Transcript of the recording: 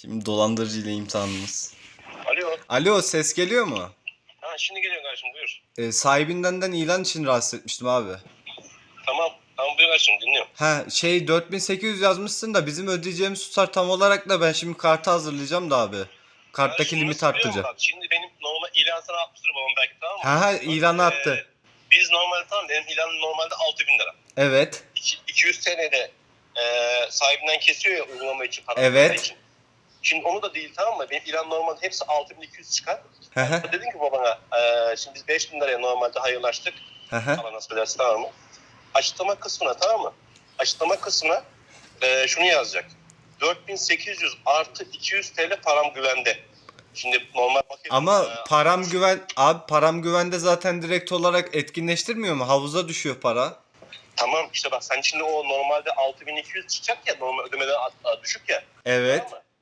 Şimdi dolandırıcı ile imtihanımız. Alo. Alo ses geliyor mu? Ha şimdi geliyor kardeşim buyur. Ee, sahibinden ilan için rahatsız etmiştim abi. Tamam. Tamam buyur kardeşim dinliyorum. Ha şey 4800 yazmışsın da bizim ödeyeceğimiz tutar tam olarak da ben şimdi kartı hazırlayacağım da abi. Karttaki Kardeşim, limit nasıl biliyor musun? arttıracağım. Şimdi benim normal ilan sana atmıştır babam belki tamam mı? Ha ha ilanı Ee, attı. biz normalde tamam benim ilanım normalde 6000 lira. Evet. İki- 200 TL'de e, sahibinden kesiyor ya uygulama için para Evet. için. Şimdi onu da değil tamam mı? Benim ilan normalde hepsi 6200 çıkar. Hı. Dedim ki babana e, şimdi biz 5000 liraya normalde hayırlaştık. Allah nasip ederse tamam mı? Açıklama kısmına tamam mı? Açıklama kısmına e, şunu yazacak. 4800 artı 200 TL param güvende. Şimdi normal paket... Ama e, param güven abi param güvende zaten direkt olarak etkinleştirmiyor mu? Havuza düşüyor para. Tamam işte bak sen şimdi o normalde 6200 çıkacak ya normal ödemeden a- a- düşük ya. Evet. Tamam mı?